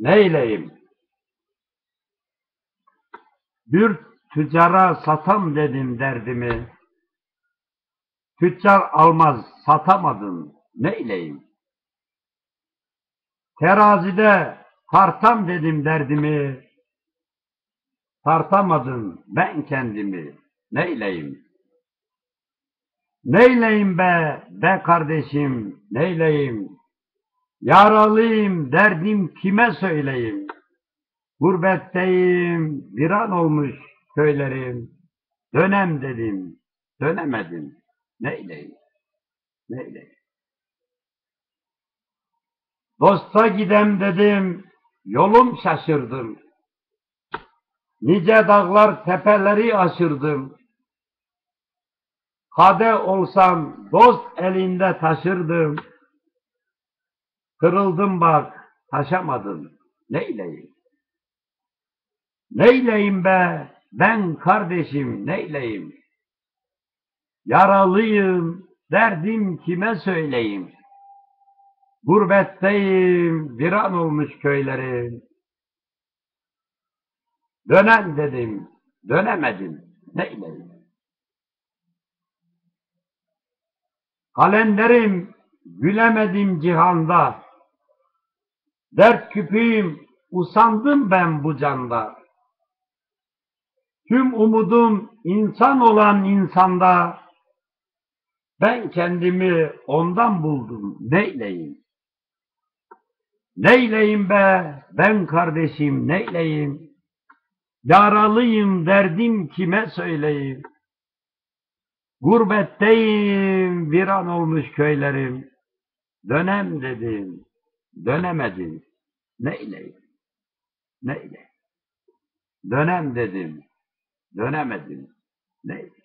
Neyleyim? Bir tüccara satam dedim derdimi. Tüccar almaz satamadın. Neyleyim? Terazide tartam dedim derdimi. Tartamadın ben kendimi. Neyleyim? Neyleyim be, be kardeşim, neyleyim? Yaralıyım, derdim kime söyleyeyim? Gurbetteyim, viran olmuş köylerim. Dönem dedim, dönemedim. Neyleyim? Neyleyim? Dosta gidem dedim, yolum şaşırdım. Nice dağlar tepeleri aşırdım. Kade olsam dost elinde taşırdım. Kırıldım bak, taşamadım. Neyleyim? Neyleyim be, ben kardeşim neyleyim? Yaralıyım, derdim kime söyleyeyim? Gurbetteyim, viran olmuş köylerim. Dönem dedim, dönemedim, neyleyim? Kalenderim, gülemedim cihanda. Dert küpüyüm, usandım ben bu canda. Tüm umudum insan olan insanda. Ben kendimi ondan buldum, neyleyim? Neyleyim be, ben kardeşim neyleyim? Yaralıyım, derdim kime söyleyeyim? Gurbetteyim, viran olmuş köylerim. Dönem dedim, dönemedim. Neyleyim? Neyle? Dönem dedim, dönemedim. Neyle?